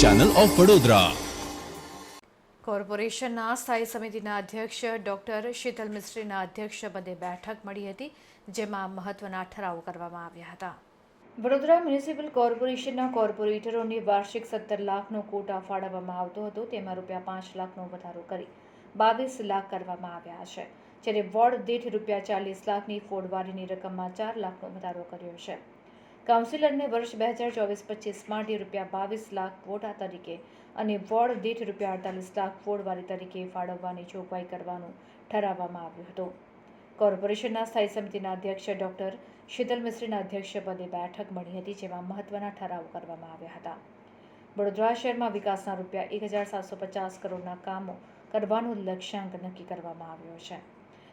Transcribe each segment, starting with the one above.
Channel of Vadodara કોર્પોરેશનના સ્થાયી સમિતિના અધ્યક્ષ ડોક્ટર શીતલ મિસ્ત્રીના અધ્યક્ષ પદે બેઠક મળી હતી જેમાં મહત્વના ઠરાવો કરવામાં આવ્યા હતા. વડોદરા મ્યુનિસિપલ કોર્પોરેશનના કોર્પોરેટરોને વાર્ષિક સત્તર લાખનો કોટા ફાળવવામાં આવતો હતો તેમાં રૂપિયા પાંચ લાખનો વધારો કરી બાવીસ લાખ કરવામાં આવ્યા છે જ્યારે વોર્ડ દીઠ રૂપિયા ચાલીસ લાખની ફોડવારીની રકમમાં ચાર લાખનો વધારો કર્યો છે. કાઉન્સિલરને વર્ષ બે હજાર ચોવીસ પચીસ માટે રૂપિયા બાવીસ લાખ વોટા તરીકે અને વોર્ડ દીઠ રૂપિયા અડતાલીસ લાખ વોર્ડવાળી તરીકે ફાળવવાની જોગવાઈ કરવાનું ઠરાવવામાં આવ્યું હતું. કોર્પોરેશનના સ્થાયી સમિતિના અધ્યક્ષ ડોક્ટર શીતલ મિશ્રીના અધ્યક્ષપદે બેઠક મળી હતી, જેમાં મહત્વના ઠરાવ કરવામાં આવ્યા હતા. વડોદરા શહેરમાં વિકાસના રૂપિયા એક હજાર સાતસો પચાસ કરોડના કામો કરવાનું લક્ષ્યાંક નક્કી કરવામાં આવ્યો છે.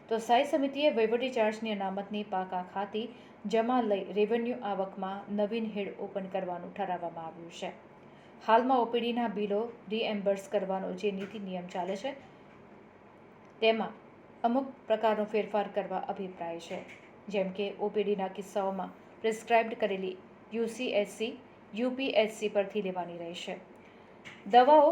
તો સ્થાયી સમિતિએ વહીવટી ચાર્જની અનામતની પાકા ખાતી જમા લઈ રેવન્યુ આવકમાં નવીન હેડ ઓપન કરવાનું ઠરાવવામાં આવ્યું છે. હાલમાં ઓપીડીના બિલો રીએમ્બર્સ કરવાનો જે નીતિ નિયમ ચાલે છે, તેમાં અમુક પ્રકારનો ફેરફાર કરવા અભિપ્રાય છે. જેમ કે ઓપીડીના કિસ્સાઓમાં પ્રિસ્ક્રાઇબ્ડ કરેલી યુસીએસસી યુપીએસસી પરથી લેવાની રહેશે. દવાઓ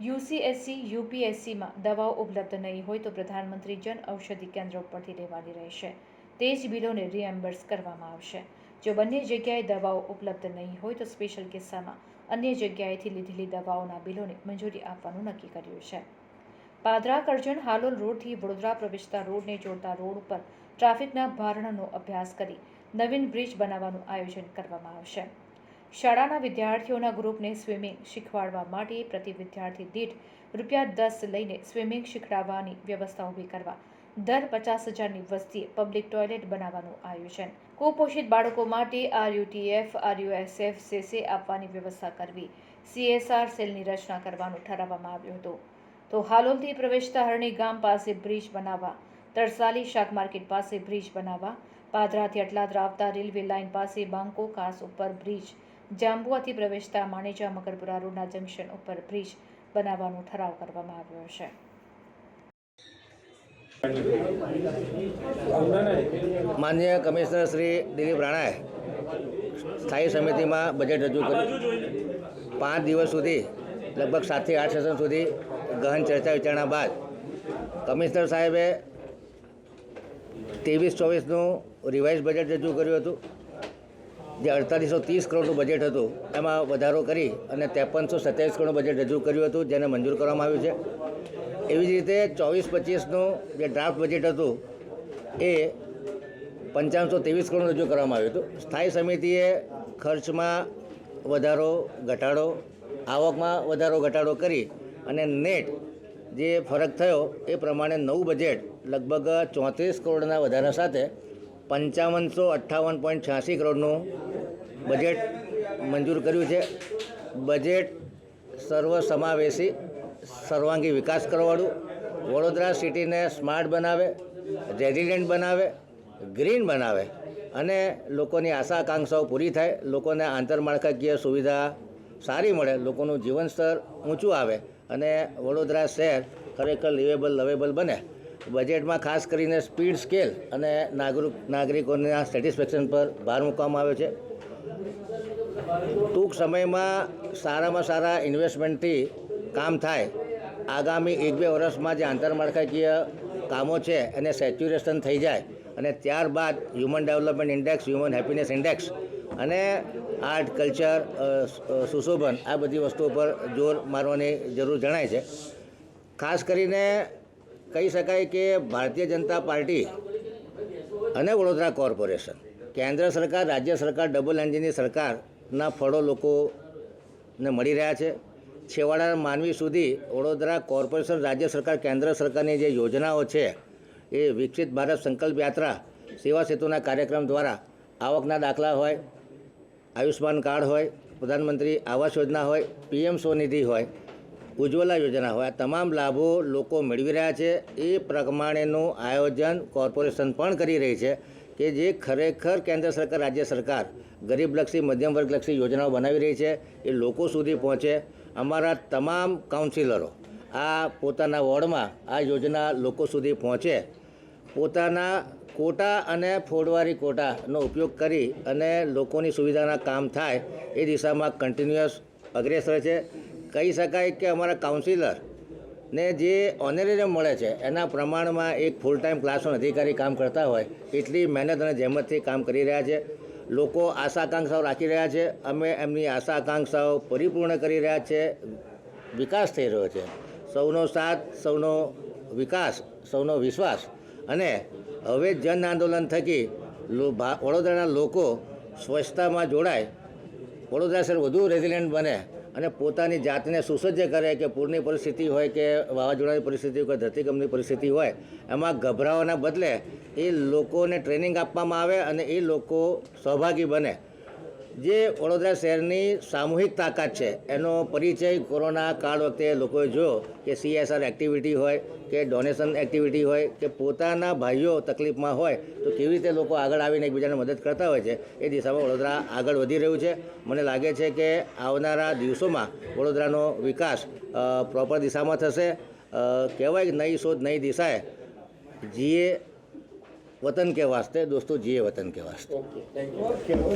યુસીએસસી યુપીએસસીમાં દવાઓ ઉપલબ્ધ નહીં હોય તો પ્રધાનમંત્રી જન ઔષધિ કેન્દ્રો પરથી લેવાની રહેશે. તે જ બિલોને રિએમ્બર્સ કરવામાં આવશે. જો બંને જગ્યાએ દવાઓ ઉપલબ્ધ નહીં હોય તો સ્પેશિયલ કિસ્સામાં અન્ય જગ્યાએથી લીધેલી દવાઓના બિલોને મંજૂરી આપવાનું નક્કી કર્યું છે. પાદરા કરજણ હાલોલ રોડથી વડોદરા પ્રવેશતા રોડને જોડતા રોડ ઉપર ટ્રાફિકના ભારણનો અભ્યાસ કરી નવીન બ્રિજ બનાવવાનું આયોજન કરવામાં આવશે. શાળાના વિદ્યાર્થીઓના ગ્રુપને સ્વિમિંગ શીખવાડવા માટે પ્રતિ વિદ્યાર્થી દીઠ રૂપિયા દસ લઈને સ્વિમિંગ શીખડાવવાની વ્યવસ્થા ઊભી કરવા દર પચાસ હજારની વસ્તીએ પબ્લિક ટોયલેટ બનાવવાનું આયોજન. કુપોષિત બાળકો માટે આરયુટીએફ, આરયુએસએફ સેસે આપવાની વ્યવસ્થા કરવી. સીએસઆર સેલની રચના કરવાનું ઠરાવવામાં આવ્યું હતું. તો હાલોલથી પ્રવેશતા હરણી ગામ પાસે બ્રિજ બનાવવા, તરસાલી શાક માર્કેટ પાસે બ્રિજ બનાવવા, પાદરાથી અટલાદરા આવતા રેલવે લાઇન પાસે બાંકો કાસ ઉપર બ્રિજ, જાંબુઆથી પ્રવેશતા માણેજા મકરપુરા રોડના જંકશન ઉપર બ્રિજ બનાવવાનો ઠરાવ કરવામાં આવ્યો છે. માનનીય કમિશનર શ્રી દિલીપ રાણાએ સ્થાયી સમિતિમાં બજેટ રજૂ કર્યું. પાંચ દિવસ સુધી, લગભગ સાતથી આઠ સેશન સુધી ગહન ચર્ચા વિચારણા બાદ કમિશનર સાહેબે ત્રેવીસ ચોવીસનું રિવાઇઝ બજેટ રજૂ કર્યું હતું. જે અડતાલીસો ત્રીસ કરોડનું બજેટ હતું, એમાં વધારો કરી અને ત્રેપનસો સત્યાવીસ કરોડનું બજેટ રજૂ કર્યું હતું, જેને મંજૂર કરવામાં આવ્યું છે. એવી જ રીતે ચોવીસ પચીસનું જે ડ્રાફ્ટ બજેટ હતું, એ પંચાવનસો ત્રેવીસ કરોડ રજૂ કરવામાં આવ્યું હતું. સ્થાયી સમિતિએ ખર્ચમાં વધારો, ઘટાડો, આવકમાં વધારો, ઘટાડો કરી અને નેટ જે ફરક થયો, એ પ્રમાણે નવું બજેટ લગભગ ચોત્રીસ કરોડના વધારા સાથે પંચાવનસો અઠ્ઠાવન પોઈન્ટ છ્યાસી કરોડનું બજેટ મંજૂર કર્યું છે. બજેટ સર્વસમાવેશી સર્વાંગી વિકાસ કરવાવાળું વડોદરા સિટીને સ્માર્ટ બનાવે, રેઝિડન્ટ બનાવે, ગ્રીન બનાવે અને લોકોની આશા આકાંક્ષાઓ પૂરી થાય. લોકોને આંતરમાળખાકીય સુવિધા સારી મળે, લોકોનું જીવન સ્તર ઊંચું આવે અને વડોદરા શહેર ખરેખર લિવેબલ લવેબલ બને. બજેટમાં ખાસ કરીને સ્પીડ સ્કેલ અને નાગરિક નાગરિકોના સેટિસ્ફેક્શન પર ભાર મૂકવામાં આવ્યો છે. ટૂંક સમયમાં સારામાં સારા ઇન્વેસ્ટમેન્ટથી કામ થાય. આગામી એક બે વર્ષમાં જે આંતરમાળખાકીય કામો છે એને સેચ્યુરેશન થઈ જાય અને ત્યારબાદ human development index, human happiness index અને આર્ટ, કલ્ચર સુશોભન આ બધી વસ્તુઓ પર જોર મારવાની જરૂર જણાય છે. ખાસ કરીને કહી શકાય કે ભારતીય જનતા પાર્ટી અને વડોદરા કોર્પોરેશન, કેન્દ્ર સરકાર, રાજ્ય સરકાર, ડબલ એન્જિનની સરકારના ફળો લોકોને મળી રહ્યા છે. છેવાડાના માનવી સુધી વડોદરા કોર્પોરેશન, રાજ્ય સરકાર, કેન્દ્ર સરકારની જે યોજનાઓ છે એ વિકસિત ભારત સંકલ્પ યાત્રા, સેવા સેતુના કાર્યક્રમ દ્વારા આવકના દાખલા હોય આયુષ્માન કાર્ડ હોય, પ્રધાનમંત્રી આવાસ યોજના હોય, પીએમ સ્વનિધિ હોય ઉજ્જવલા યોજના હોય. આ તમામ લાભો લોકો મેળવી રહ્યા છે. એ પ્રમાણેનું આયોજન કોર્પોરેશન પણ કરી રહી છે કે જે ખરેખર કેન્દ્ર સરકાર, રાજ્ય સરકાર, ગરીબલક્ષી મધ્યમ વર્ગલક્ષી યોજનાઓ બનાવી રહી છે. એ લોકો સુધી પહોંચે. અમારા તમામ કાઉન્સિલરો આ પોતાના વોર્ડમાં આ યોજના લોકો સુધી પહોંચે. પોતાના કોટા અને ફોડવારી કોટાનો ઉપયોગ કરી અને લોકોની સુવિધાના કામ થાય એ દિશામાં કન્ટિન્યુઅસ અગ્રેસર છે. કહી શકાય કે અમારા કાઉન્સિલર ને જે ઓનરેરિયમ મળે છે, એના પ્રમાણમાં એક ફૂલ ટાઈમ ક્લાસમાં અધિકારી કામ કરતા હોય, એટલી મહેનત અને જહેમતથી કામ કરી રહ્યા છે. લોકો આશા આકાંક્ષાઓ રાખી રહ્યા છે. અમે એમની આશા આકાંક્ષાઓ પરિપૂર્ણ કરી રહ્યા છે. વિકાસ થઈ રહ્યો છે. સૌનો સાથ, સૌનો વિકાસ, સૌનો વિશ્વાસ. અને હવે જન આંદોલન થકી વડોદરાના લોકો સ્વચ્છતામાં જોડાય. વડોદરા સર વધુ રેઝિલિયન્ટ બને. અને પોતાની જાતને સુસજ્જ કરે કે પૂરની પરિસ્થિતિ હોય કે વાવાઝોડાની પરિસ્થિતિ હોય કે ધરતીકંપની પરિસ્થિતિ હોય, એમાં ગભરાવાના બદલે એ લોકોને ટ્રેનિંગ આપવામાં આવે અને એ લોકો સહભાગી બને. જે વડોદરા શહેરની સામૂહિક તાકાત છે, એનો પરિચય કોરોના કાળ વખતે લોકોએ જોયો કે સીએસઆર એક્ટિવિટી હોય, કે ડોનેશન એક્ટિવિટી હોય, કે પોતાના ભાઈઓ તકલીફમાં હોય, તો કેવી રીતે લોકો આગળ આવીને એકબીજાને મદદ કરતા હોય છે, એ દિશામાં વડોદરા આગળ વધી રહ્યું છે. મને લાગે છે કે આવનારા દિવસોમાં વડોદરાનો વિકાસ પ્રોપર દિશામાં થશે. કહેવાય નઈ શોધ નઈ દિશાએ, જીએ વતન કે વાસ્તે દોસ્તો, જીએ વતન કે વાસ્તે